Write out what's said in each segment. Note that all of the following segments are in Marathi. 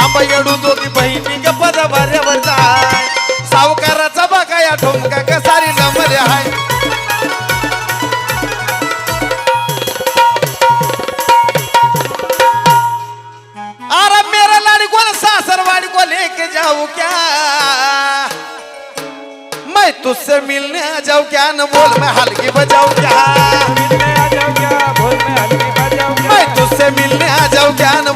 आंबा येडू दोघी बहिणी ग पदभाऱ्यावर जाय. सावकाराचा बघा या ठोमका कसारी नमरे हाय अरे मेरा लाड़ी को सासरवाड़ी को लेके जाऊं क्या? मैं तुझसे मिलने आ जाऊं क्या न बोल मैं हल्की बजाऊं क्या? मिलने आ जाओ क्या बोल में हल्की क्या? मैं तुझसे मिलने आ जाऊं क्या न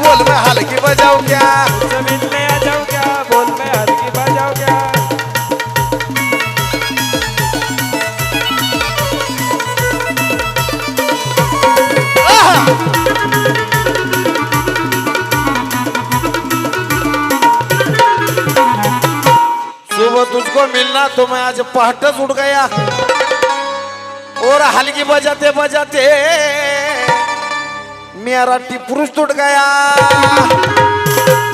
मिलना तो मैं आज पहटस उठ गया। और हल्की बजाते बजाते मेरा टिपुरुष टूट गया।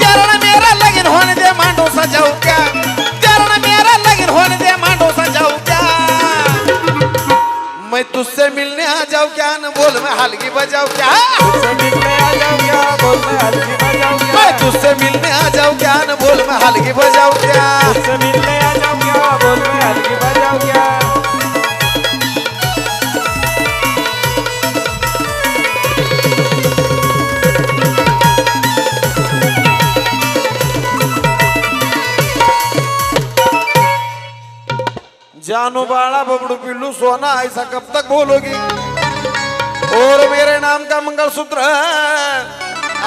चरण मेरा लगन होने दे मांडो सजाऊ क्या। चरण मेरा लगन होने दे मांडो सजाऊ क्या। मैं तुझसे मिलने आ जाओ क्या न बोल मैं हल्की बजाऊ क्या। में हल्की बजाओ क्या मैं तुझसे मिलने आ जाओ क्या न बोल मैं हल्की बजाऊ क्या। जानो बाड़ा बबड़ू पिल्लू सोना, ऐसा कब तक बोलोगी? और मेरे नाम का मंगलसूत्र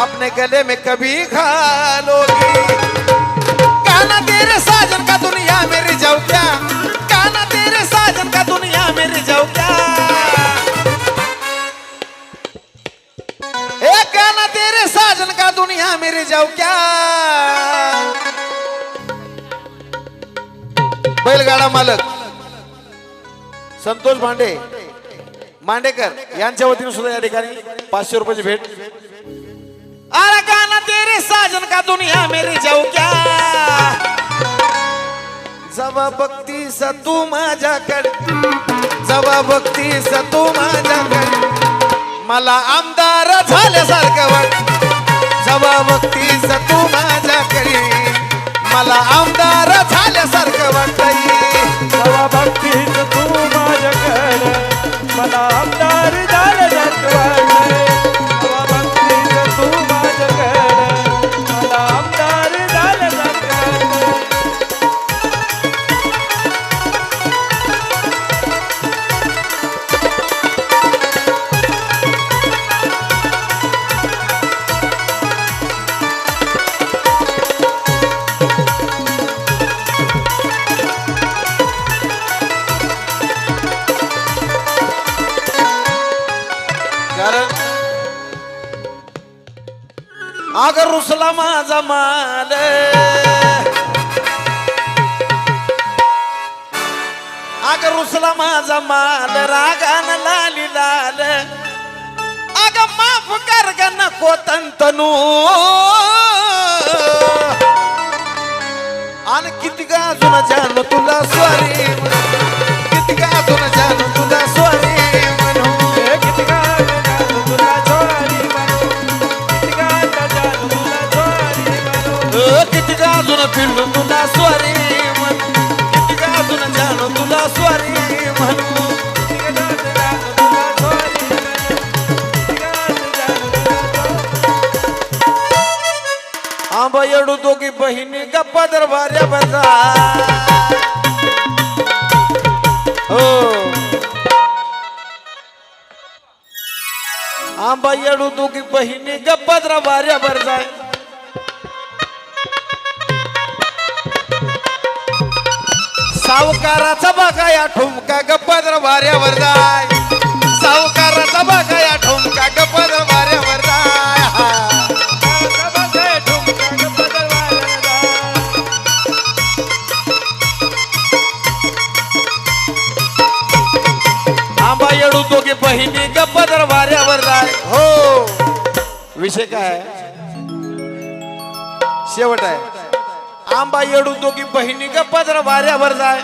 अपने गले में कभी खा लोगी। काना तेरे साजन का जाऊ क्या बैलगाडा मालक संतोष भांडे. मांडेकर यांच्या वतीने सुद्धा या ठिकाणी पाचशे रुपयाची भेट. अरे गाना तेरे साजन का दुनिया मेरी जाऊ क्या जवा भक्ती स तू माझ्याकडे. जवा भक्ती स तू माझ्याकडे. मला आमदार झाल्यासारखं वाटत. जवा बघती कारण अगर रुसला माझा माल अगर रुसला माझा माल रागान लाली लाल अग माफ कर ग नको तंतनू. आणि किती गाजून जाण तुला स्वारी तुला स्वारी म्हणू आंबा येडू तो की बहिणी गप्पा दरबार्या बसा. हो. आंबा येडू तो की बहिणी गप्पा दरबाऱ्या जाय सावकाराचा बघा या ठुमका गप्पा दरबाऱ्यावर जाय. सावकाराचा बघा या ठुमका गप्पा वाऱ्यावर जाय. आंबा येडू दोघे बहिणी गप्प दरबाऱ्यावर जाय. हो. विषय काय? शेवट आहे. आंबा येडू की बहिणी का पदर वाऱ्यावर जाय.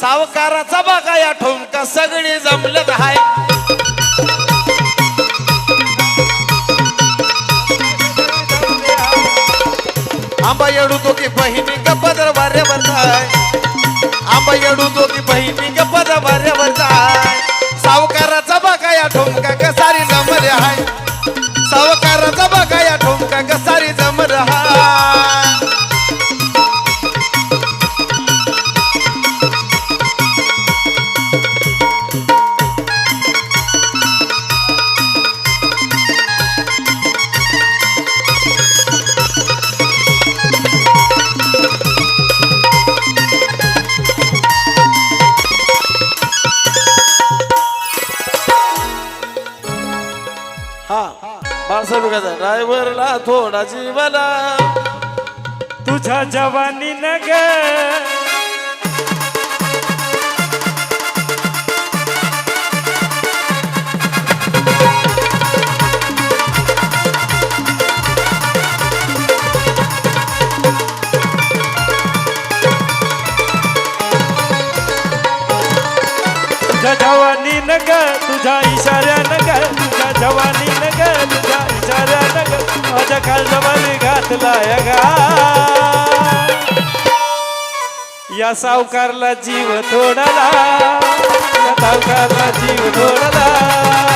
सावकाराचा बागा या ठेवून का सगळे जमलत हाय. आंबा येडू की बहिणी का पदर वाऱ्यावर जाय. आंबा येडू की बहिणी का पदर वाऱ्या पावसाळू बघा ड्रायव्हरला थोडा जीवाला. तुझ्या जवानी नग. तुझ्या जवानी नग तुझ्या इशाऱ्या नग तुझा जवानी नग तुझ्या शरण माझ्या कालजमाने घातला या सावकारला जीव थोडला या सावकारला जीव थोडला